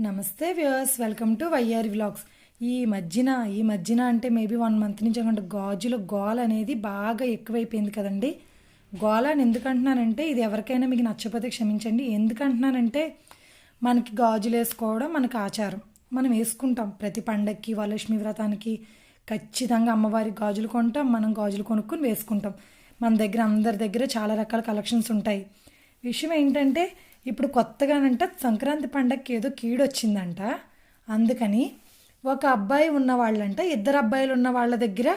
నమస్తే viewers welcome to YR vlogs. ఈ మధ్యన ఈ మధ్యన అంటే మేబీ వన్ మంత్ నుంచి అంటే గాజుల గోల అనేది బాగా ఎక్కువైపోయింది కదండి. గోల అని ఎందుకంటున్నానంటే ఇది ఎవరికైనా మీకు నచ్చపోతే క్షమించండి. ఎందుకు అంటున్నానంటే మనకి గాజులు వేసుకోవడం మనకు ఆచారం. మనం వేసుకుంటాం. ప్రతి పండక్కి వరలక్ష్మి వ్రతానికి ఖచ్చితంగా అమ్మవారి గాజులు కొంటాం. మనం గాజులు కొనుక్కొని వేసుకుంటాం. మన దగ్గర అందరి దగ్గర చాలా రకాల కలెక్షన్స్ ఉంటాయి. విషయం ఏంటంటే ఇప్పుడు కొత్తగానంట సంక్రాంతి పండగకి ఏదో కీడు వచ్చిందంట అందుకని ఒక అబ్బాయి ఉన్న వాళ్ళంట ఇద్దరు అబ్బాయిలు ఉన్న వాళ్ళ దగ్గర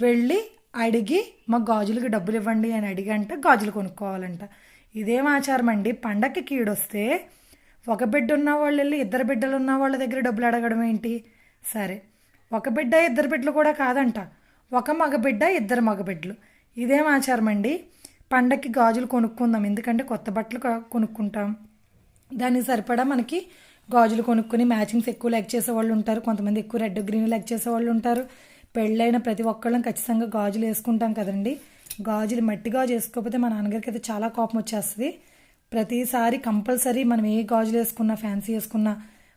వెళ్ళి అడిగి మా గాజులకి డబ్బులు ఇవ్వండి అని అడిగంట గాజులు కొనుక్కోవాలంట. ఇదేం ఆచారం అండి? పండగకి కీడు వస్తే ఒక బిడ్డ ఉన్న వాళ్ళు వెళ్ళి ఇద్దరు బిడ్డలు ఉన్న వాళ్ళ దగ్గర డబ్బులు అడగడం ఏంటి? సరే. ఒక బిడ్డ ఇద్దరు బిడ్డలు కూడా కాదంట. ఒక మగబిడ్డ ఇద్దరు మగబిడ్డలు. ఇదేం ఆచారం అండి? పండక్కి గాజులు కొనుక్కుందాం. ఎందుకంటే కొత్త బట్టలు కొనుక్కుంటాం. దానికి సరిపడా మనకి గాజులు కొనుక్కొని మ్యాచింగ్స్ ఎక్కువ లెగ్ చేసే వాళ్ళు ఉంటారు. కొంతమంది ఎక్కువ రెడ్ గ్రీన్ లెగ్ చేసే వాళ్ళు ఉంటారు. పెళ్ళైన ప్రతి ఒక్కళ్ళం ఖచ్చితంగా గాజులు వేసుకుంటాం కదండి. గాజులు మట్టి గాజు వేసుకోకపోతే మా నాన్నగారికి అయితే చాలా కోపం వచ్చేస్తుంది. ప్రతిసారి కంపల్సరీ మనం ఏ గాజులు వేసుకున్నా ఫ్యాన్సీ వేసుకున్నా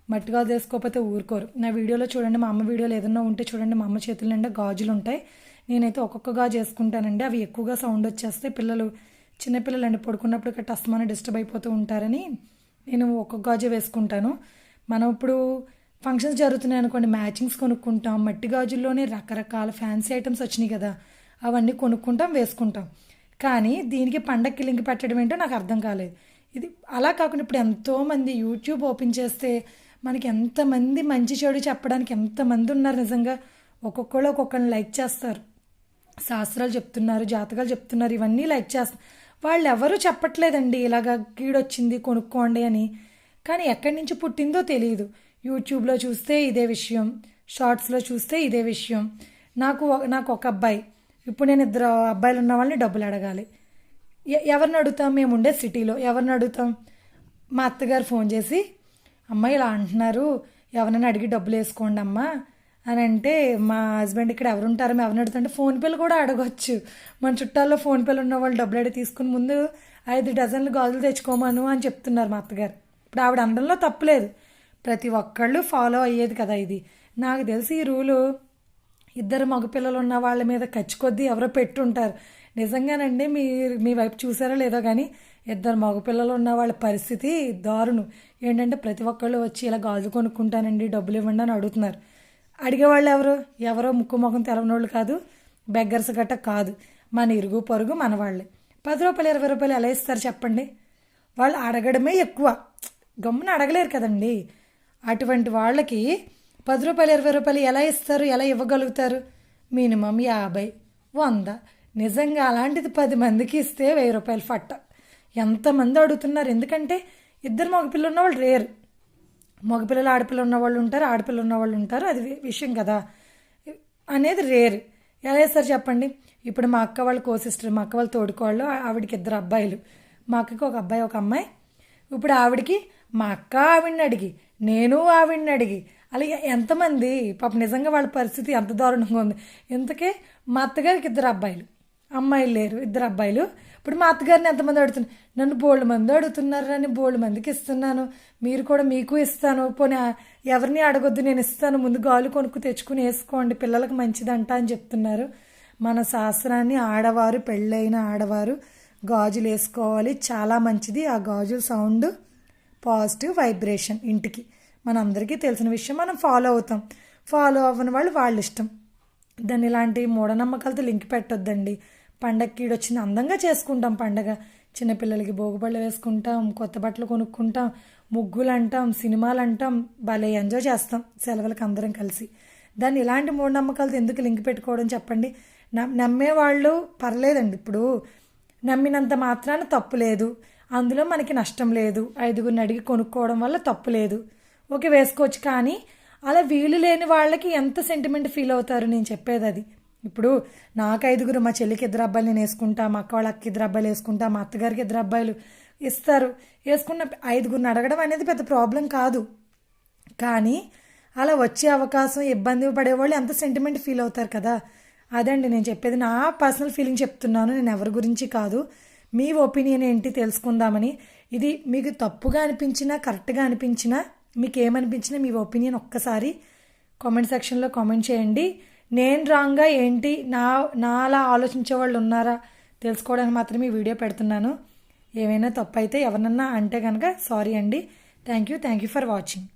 మట్టి గాజులు వేసుకోకపోతే ఊరుకోరు. నా వీడియోలో చూడండి మా అమ్మ వీడియోలో ఏదన్నా ఉంటే చూడండి. మా అమ్మ చేతుల నిండా గాజులు ఉంటాయి. నేనైతే ఒక్కొక్క గాజు వేసుకుంటానండి అవి ఎక్కువగా సౌండ్ వచ్చేస్తే పిల్లలు చిన్నపిల్లలు అండి పడుకున్నప్పుడు గట్ట అస్తమానం డిస్టర్బ్ అయిపోతూ ఉంటారని నేను ఒక్కొక్క గాజు వేసుకుంటాను. మనం ఇప్పుడు ఫంక్షన్స్ జరుగుతున్నాయి అనుకోండి మ్యాచింగ్స్ కొనుక్కుంటాం మట్టి గాజుల్లోనే రకరకాల ఫ్యాన్సీ ఐటమ్స్ వచ్చినాయి కదా అవన్నీ కొనుక్కుంటాం వేసుకుంటాం. కానీ దీనికి పండక్కి లింక్ పెట్టడం ఏంటో నాకు అర్థం కాలేదు. ఇది అలా కాకుండా ఇప్పుడు ఎంతోమంది యూట్యూబ్ ఓపెన్ చేస్తే మనకి ఎంతమంది మంచి చెడు చెప్పడానికి ఎంతమంది ఉన్నారు నిజంగా. ఒక్కొక్కళ్ళు ఒక్కొక్కరిని లైక్ చేస్తారు. శాస్త్రాలు చెప్తున్నారు జాతకాలు చెప్తున్నారు ఇవన్నీ లైక్ చేస్తారు వాళ్ళు ఎవరూ చెప్పట్లేదండి ఇలాగ కీడొచ్చింది కొనుక్కోండి అని. కానీ ఎక్కడి నుంచి పుట్టిందో తెలియదు యూట్యూబ్లో చూస్తే ఇదే విషయం షార్ట్స్లో చూస్తే ఇదే విషయం. నాకు నాకు ఒక అబ్బాయి. ఇప్పుడు నేను ఇద్దరు అబ్బాయిలు ఉన్న వాళ్ళని డబ్బులు అడగాలి. ఎవరిని అడుగుతాం? మేము ఉండే సిటీలో. ఎవరిని అడుగుతాం? మా అత్తగారు ఫోన్ చేసి అమ్మ ఇలా అంటున్నారు. ఎవరైనా అడిగి డబ్బులు వేసుకోండి అమ్మా అని అంటే మా హస్బెండ్ ఇక్కడ ఎవరుంటారో మేము ఎవరిని అడుగుతుంటే ఫోన్పేలు కూడా అడగొచ్చు. మన చుట్టాల్లో ఫోన్పేలు ఉన్న వాళ్ళు డబ్బులు అడిగి తీసుకుని ముందు ఐదు డజన్లు గాజులు తెచ్చుకోమను అని చెప్తున్నారు మా అత్తగారు. ఇప్పుడు ఆవిడ అందంలో తప్పులేదు ప్రతి ఒక్కళ్ళు ఫాలో అయ్యేది కదా ఇది. నాకు తెలిసి ఈ రూలు ఇద్దరు మగపిల్లలు ఉన్న వాళ్ళ మీద ఖర్చు కొద్దీ ఎవరో పెట్టుంటారు. నిజంగానండి మీరు మీ వైపు చూసారో లేదో కానీ ఇద్దరు మగపిల్లలు ఉన్న వాళ్ళ పరిస్థితి దారుణం. ఏంటంటే ప్రతి ఒక్కళ్ళు వచ్చి ఇలా గాజు కొనుక్కుంటానండి డబ్బులు ఇవ్వండి అని అడుగుతున్నారు. అడిగేవాళ్ళు ఎవరు? ఎవరో ముక్కు ముఖం తెలవనోళ్ళు కాదు బెగ్గర్స్ గట్ట కాదు. మన ఇరుగు పొరుగు మన వాళ్ళే పది రూపాయలు ఇరవై రూపాయలు ఎలా ఇస్తారు చెప్పండి? వాళ్ళు అడగడమే ఎక్కువ. గమ్మున అడగలేరు కదండి. అటువంటి వాళ్ళకి పది రూపాయలు ఇరవై రూపాయలు ఎలా ఇస్తారు ఎలా ఇవ్వగలుగుతారు? మినిమం యాభై వంద. నిజంగా అలాంటిది పది మందికి ఇస్తే వెయ్యి రూపాయలు ఫట్ట. ఎంతమంది అడుగుతున్నారు? ఎందుకంటే ఇద్దరు మగపిల్లలు ఉన్న వాళ్ళు రేరు. మగపిల్లలు ఆడపిల్ల ఉన్న వాళ్ళు ఉంటారు ఆడపిల్ల ఉన్న వాళ్ళు ఉంటారు అది విషయం కదా. అనేది రేరు. ఎలా చేస్తారు చెప్పండి? ఇప్పుడు మా అక్క వాళ్ళ కో సిస్టర్ మా అక్క వాళ్ళ తోడుకోళ్ళు ఆవిడకి ఇద్దరు అబ్బాయిలు. మా అక్కకి ఒక అబ్బాయి ఒక అమ్మాయి. ఇప్పుడు ఆవిడకి మా అక్క ఆవిడని అడిగి నేను ఆవిడని అడిగి. అలాగే ఎంతమంది? పాప నిజంగా వాళ్ళ పరిస్థితి ఎంత దారుణంగా ఉంది. ఇంతకే మా అత్తగారికి ఇద్దరు అబ్బాయిలు. అమ్మాయిలు లేరు ఇద్దరు అబ్బాయిలు. ఇప్పుడు మా అత్తగారిని ఎంతమంది అడుగుతున్నారు నన్ను బోల్డ్ మంది అడుగుతున్నారు అని బోల్డ్ మందికి ఇస్తున్నాను. మీరు కూడా మీకు ఇస్తాను. పోనీ ఎవరిని అడగొద్దు నేను ఇస్తాను. ముందు గాలు కొనుక్కు తెచ్చుకుని వేసుకోండి. పిల్లలకు మంచిదంట అని చెప్తున్నారు. మన శాస్త్రాన్ని ఆడవారు పెళ్ళైన ఆడవారు గాజులు వేసుకోవాలి. చాలా మంచిది. ఆ గాజుల సౌండ్ పాజిటివ్ వైబ్రేషన్ ఇంటికి. మనందరికీ తెలిసిన విషయం మనం ఫాలో అవుతాం. ఫాలో అవ్వని వాళ్ళు వాళ్ళ ఇష్టం. దాన్ని ఇలాంటి మూఢనమ్మకాలతో లింక్ పెట్టొద్దండి. పండగకి వచ్చింది అందంగా చేసుకుంటాం పండగ. చిన్నపిల్లలకి భోగిపళ్ళు వేసుకుంటాం కొత్త బట్టలు కొనుక్కుంటాం ముగ్గులు అంటాం సినిమాలు అంటాం భలే ఎంజాయ్ చేస్తాం సెలవులకు అందరం కలిసి. దాన్ని ఇలాంటి మూఢనమ్మకాలతో ఎందుకు లింక్ పెట్టుకోవడం చెప్పండి. నమ్- నమ్మేవాళ్ళు పర్లేదండి ఇప్పుడు. నమ్మినంత మాత్రాన తప్పు లేదు. అందులో మనకి నష్టం లేదు. ఐదుగురిని అడిగి కొనుక్కోవడం వల్ల తప్పు లేదు. ఓకే వేసుకోవచ్చు కానీ అలా వీలు లేని వాళ్ళకి ఎంత సెంటిమెంట్ ఫీల్ అవుతారు నేను చెప్పేది అది ఇప్పుడు నాకు ఐదుగురు మా చెల్లికి ఇద్దరు అబ్బాయిలు నేను వేసుకుంటా మా అక్క వాళ్ళకి ఇద్దరు అబ్బాయిలు వేసుకుంటా మా అత్తగారికి ఇద్దరు అబ్బాయిలు ఇస్తారు. వేసుకున్న ఐదుగురిని అడగడం అనేది పెద్ద ప్రాబ్లం కాదు. కానీ అలా వచ్చే అవకాశం ఇబ్బంది పడేవాళ్ళు ఎంత సెంటిమెంట్ ఫీల్ అవుతారు కదా? అదండి నేను చెప్పేది. నా పర్సనల్ ఫీలింగ్ చెప్తున్నాను. నేను ఎవరి గురించి కాదు. మీ ఒపీనియన్ ఏంటి తెలుసుకుందామని. ఇది మీకు తప్పుగా అనిపించినా కరెక్ట్గా అనిపించినా మీకు ఏమనిపించినా మీ ఒపీనియన్ ఒక్కసారి కామెంట్ సెక్షన్లో కామెంట్ చేయండి. నేను రాంగా ఏంటి? నా నాలా ఆలోచించే వాళ్ళు ఉన్నారా? తెలుసుకోవడానికి మాత్రమే ఈ వీడియో పెడుతున్నాను. ఏమైనా తప్పు అయితే ఎవరినన్నా అంటే కనుక సారీ అండి. Thank you. Thank you for watching.